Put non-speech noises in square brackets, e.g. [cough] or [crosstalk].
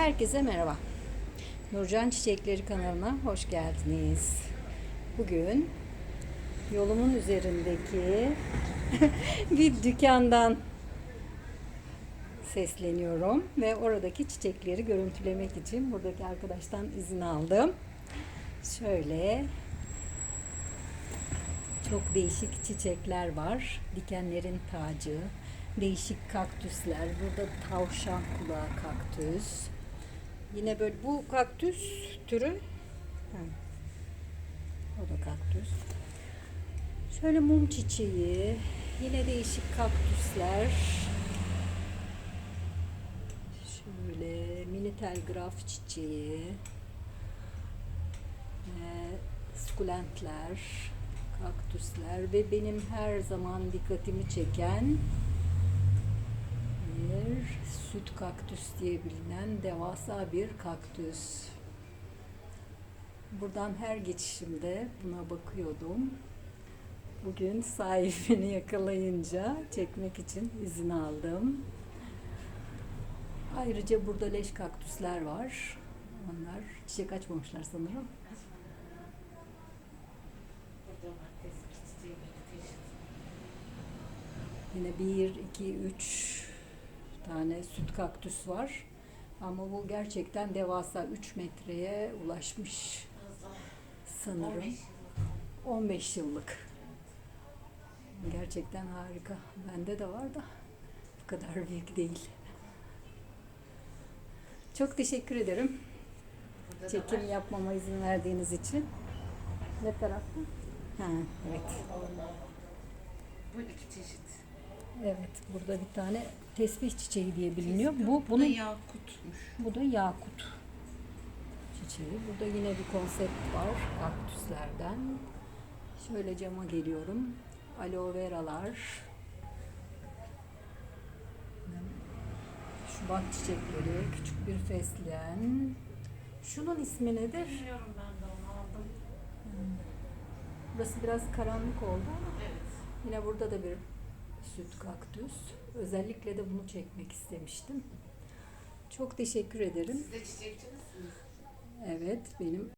Herkese merhaba. Nurcan Çiçekleri kanalına hoş geldiniz. Bugün yolumun üzerindeki [laughs] bir dükkandan sesleniyorum ve oradaki çiçekleri görüntülemek için buradaki arkadaştan izin aldım. Şöyle çok değişik çiçekler var. Dikenlerin tacı, değişik kaktüsler. Burada tavşan kulağı kaktüs. Yine böyle bu kaktüs türü. Ha. O da kaktüs. Şöyle mum çiçeği. Yine değişik kaktüsler. Şöyle mini telgraf çiçeği. Ee, sukulentler, kaktüsler ve benim her zaman dikkatimi çeken süt kaktüs diye bilinen devasa bir kaktüs. Buradan her geçişimde buna bakıyordum. Bugün sahibini yakalayınca çekmek için izin aldım. Ayrıca burada leş kaktüsler var. Onlar çiçek açmamışlar sanırım. Yine bir, iki, üç tane süt kaktüs var. Ama bu gerçekten devasa 3 metreye ulaşmış sanırım. 15 yıllık. Gerçekten harika. Bende de var da bu kadar büyük değil. Çok teşekkür ederim. Çekim yapmama izin verdiğiniz için. Ne tarafta? Ha, evet. Bu iki çeşit. Evet, burada bir tane tesbih çiçeği diye biliniyor. Bu Bu da bunun yakutmuş. bu da yakut çiçeği. Burada yine bir konsept var kaktüslerden. Şöyle cama geliyorum. Aloe veralar. Şubat çiçekleri, küçük bir fesleğen. Şunun ismi nedir? Bilmiyorum ben de onu aldım. Burası biraz karanlık oldu ama Evet. Yine burada da bir süt kaktüs. Özellikle de bunu çekmek istemiştim. Çok teşekkür ederim. Siz de çiçekçi misiniz? Evet, benim